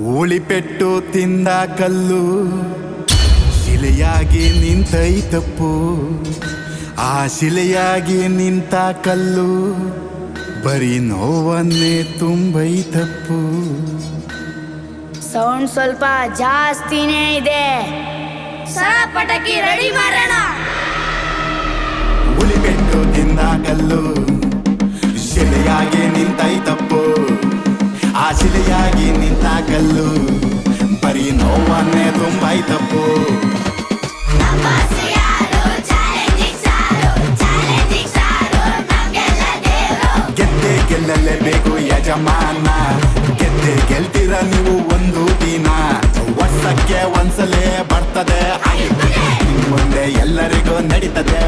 ಉಳಿಪೆಟ್ಟು ತಿಂದ ಕಲ್ಲು. ಶಿಲೆಯಾಗಿ ನಿಂತೈತಪ್ಪು ಆ ಶಿಲೆಯಾಗಿ ನಿಂತ ಕಲ್ಲು. ಬರೀ ನೋವನ್ನೇ ತುಂಬೈತಪ್ಪು ಸೌಂಡ್ ಸ್ವಲ್ಪ ಜಾಸ್ತಿನೇ ಇದೆ. ಪಟಕಿ ಪಟಾಕಿ ರೆಡಿ ಮಾಡೋಣ. ಉಳಿಪೆಟ್ಟು ತಿಂದ ಕಲ್ಲು. ಕಲ್ಲು ಬರೀ ನೋವನ್ನೇ ತುಂಬಾಯ್ತಪ್ಪು. ಗೆದ್ದೆ ಗೆಲ್ಲಲೇಬೇಕು ಯಜಮಾನ. ಗೆದ್ದೆ ಗೆಲ್ತೀರ ನೀವು ಒಂದು ದಿನ. ವರ್ಷಕ್ಕೆ ಒಂದ್ಸಲೇ ಬರ್ತದೆ. ಮುಂದೆ ಎಲ್ಲರಿಗೂ ನಡೀತದೆ.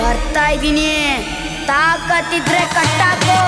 ಬರ್ತಾ ಇದ್ದೀನಿ. ತಾಕತ್ತಿದ್ರೆ ಕಟ್ಟಾಕು.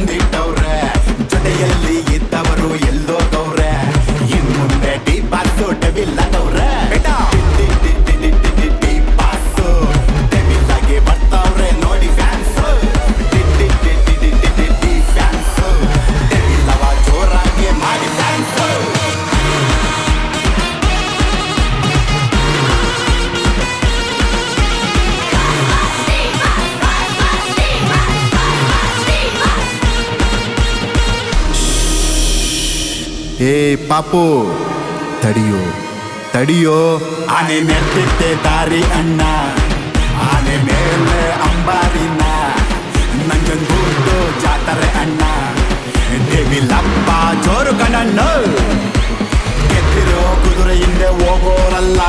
ಬಂದಿಟ್ಟವ್ರೆ. ಜೊತೆಯಲ್ಲಿ ಇದ್ದವರು ಎಲ್ಲೋ ತವ್ರೆ. ಏ, ಪಾಪು. ತಡಿಯೋ ತಡಿಯೋ. ಆನೆ ನೆಟ್ಟಿದ್ದೆ ದಾರಿ ಅಣ್ಣ. ಆನೆ ಮೇಲೆ ಅಂಬಾರಿನ. ನಂಜಂಗೂರ್ದು ಜಾತರೆ ಅಣ್ಣ. ದೇವಿ ಲಪ್ಪ ಜೋರು ಕಣ್ಣಣ್ಣ. ಗೆದ್ದಿರೋ ಕುದುರೆ ಹಿಂದೆ ಹೋಗೋರಲ್ಲ.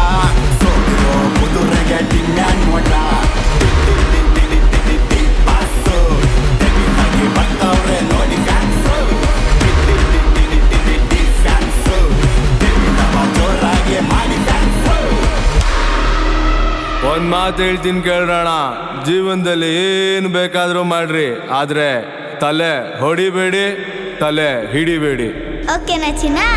ಒಂದ್ ಮಾತು ಹೇಳ್ತೀನಿ ಕೇಳೋಣ ಜೀವನದಲ್ಲಿ ಏನು ಬೇಕಾದರೂ ಮಾಡ್ರಿ. ಆದರೆ ತಲೆ ಹೊಡಿಬೇಡಿ, ತಲೆ ಹಿಡಿಬೇಡಿ. ಓಕೆ ನಚಿನಾ?